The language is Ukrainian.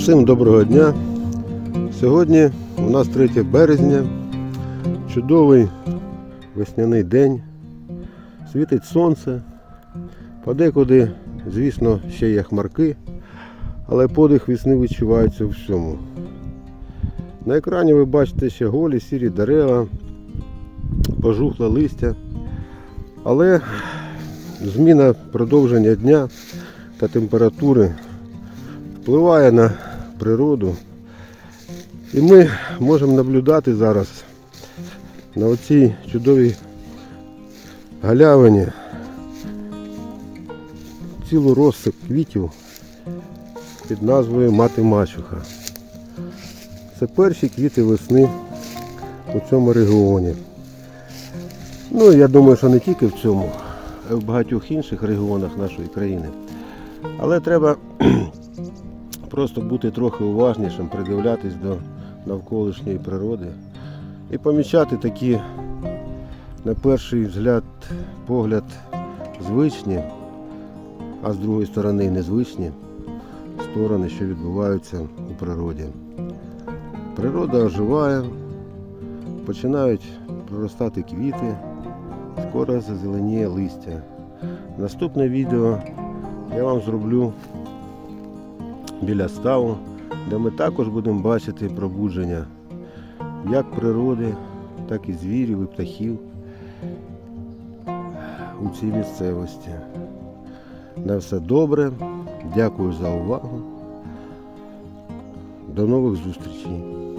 Всім доброго дня. Сьогодні у нас 3 березня, чудовий весняний день, світить сонце, подекуди, звісно, ще є хмарки, але подих весни відчувається у всьому. На екрані ви бачите ще голі, сірі дерева, пожухле листя. Але зміна продовження дня та температури впливає на природу. І ми можемо наблюдати зараз на оцій чудовій галявині цілу розсип квітів під назвою Мати Мачуха. Це перші квіти весни у цьому регіоні. Ну, я думаю, що не тільки в цьому, а в багатьох інших регіонах нашої країни. Але треба просто бути трохи уважнішим, придивлятись до навколишньої природи і помічати такі, на перший взгляд, погляд, звичні, а з другої сторони незвичні сторони, що відбуваються у природі. Природа оживає, починають проростати квіти, скоро зазеленіє листя. Наступне відео я вам зроблю біля ставу, де ми також будемо бачити пробудження як природи, так і звірів і птахів у цій місцевості. На все добре. Дякую за увагу. До нових зустрічей.